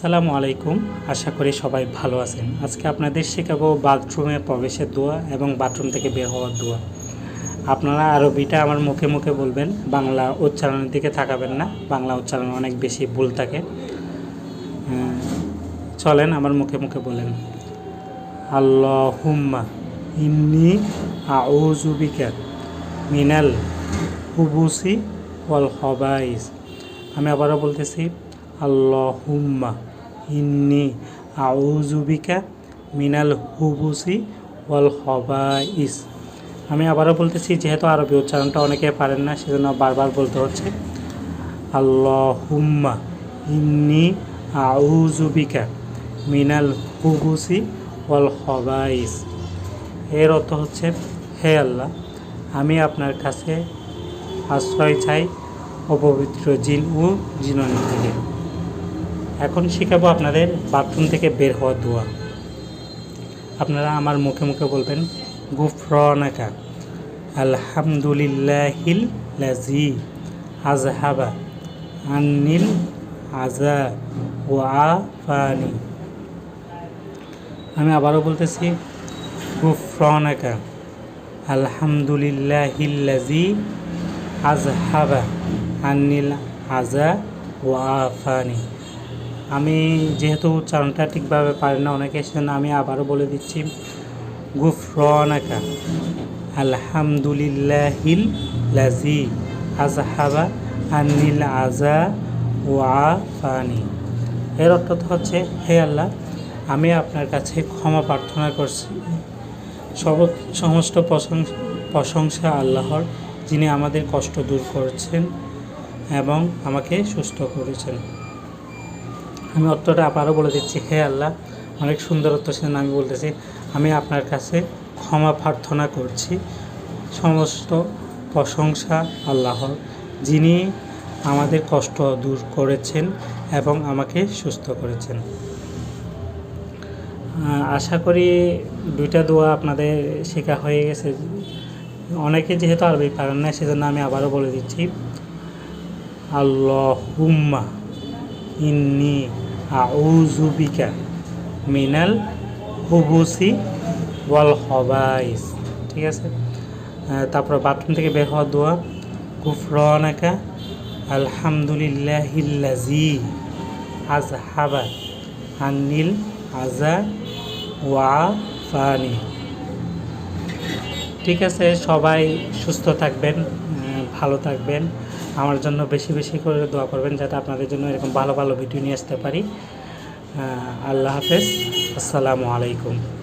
আসসালামু আলাইকুম। আশা করি সবাই ভালো আছেন। আজকে আপনাদের শেখাবো বাথরুমে প্রবেশের দোয়া এবং বাথরুম থেকে বের হওয়ার দোয়া। আপনারা আরবিটা আমার মুখে মুখে বলবেন, বাংলা উচ্চারণের দিকে থাকাবেন না, বাংলা উচ্চারণ অনেক বেশি ভুল থাকে। চলেন আমার মুখে মুখে বলেন। আল্লাহুম্মা ইন্নি আউজুবিকা মিনাল হুবুসি ওয়াল হবাইস আমি আবারও বলতেছি, আল্লাহুম্মা ইন্নি আউজুবিকা মিনাল হুবুসি ওয়াল হবাইস আমি আবারও বলতেছি, যেহেতু আরবি উচ্চারণটা অনেকে পারেন না, সেজন্য বারবার বলতে হচ্ছে, আল্লাহুম্মা ইন্নি আউজুবিকা মিনাল হুবুসি ওয়াল হবাইস এর অর্থ হচ্ছে, হে আল্লাহ, আমি আপনার কাছে আশ্রয় চাই অপবিত্র জিন ও জিননি থেকে এখন শেখাবো আপনাদের বাথরুম থেকে বের হওয়ার দোয়া আপনারা আমার মুখে মুখে বলবেন, গুফরনাকা, আলহামদুলিল্লাহিল লাজি আজহাবা আন্নিল আজা ও আফানি। আমি আবারও বলতেছি, গুফরনাকা আলহামদুলিল্লাহিল্লাজি আজহাবা আন্নিল আজা ও আফানি। আমি যেহেতু উচ্চারণটা ঠিকভাবে পারি না, অনেকে সেজন্য আমি আবারও বলে দিচ্ছি, গুফরনাকা, আলহামদুলিল্লাহিল লাজি আজহাবা আন্নিল আজা ও আফানি এর অর্থ হচ্ছে, হে আল্লাহ, আমি আপনার কাছে ক্ষমা প্রার্থনা করছি। সব সমস্ত প্রশংসা প্রশংসা আল্লাহর, যিনি আমাদের কষ্ট দূর করেছেন এবং আমাকে সুস্থ করেছেন। আমি অর্থটা আবারও বলে দিচ্ছি। হে আল্লাহ, অনেক সুন্দর অর্থ সেজন্য আমি বলতেছি, আমি আপনার কাছে ক্ষমা প্রার্থনা করছি। সমস্ত প্রশংসা আল্লাহর, যিনি আমাদের কষ্ট দূর করেছেন এবং আমাকে সুস্থ করেছেন। আশা করি দুইটা দোয়া আপনাদের শেখা হয়ে গেছে। অনেকে যেহেতু আরবি পারেন না, সেজন্য আমি আবারও বলে দিচ্ছি, আল্লাহুম্মা ইন্নি আউজুবিকা মিনাল হুবুসি ওয়াল হবাইস ঠিক আছে? তারপর বাথরুম থেকে বের হওয়ার দোয়া। গুফরানাকা আলহামদুলিল্লাহিল্লাজি আজহাবা আন্নিল আজা ওয়া ফানি ঠিক আছে? সবাই সুস্থ থাকবেন ভালো থাকবেন। আমার জন্য বেশি বেশি করে দোয়া করবেন যাতে আপনাদের জন্য এরকম ভালো ভালো ভিডিও নিয়ে আসতে পারি। আল্লাহ হাফেজ। আসসালামু আলাইকুম।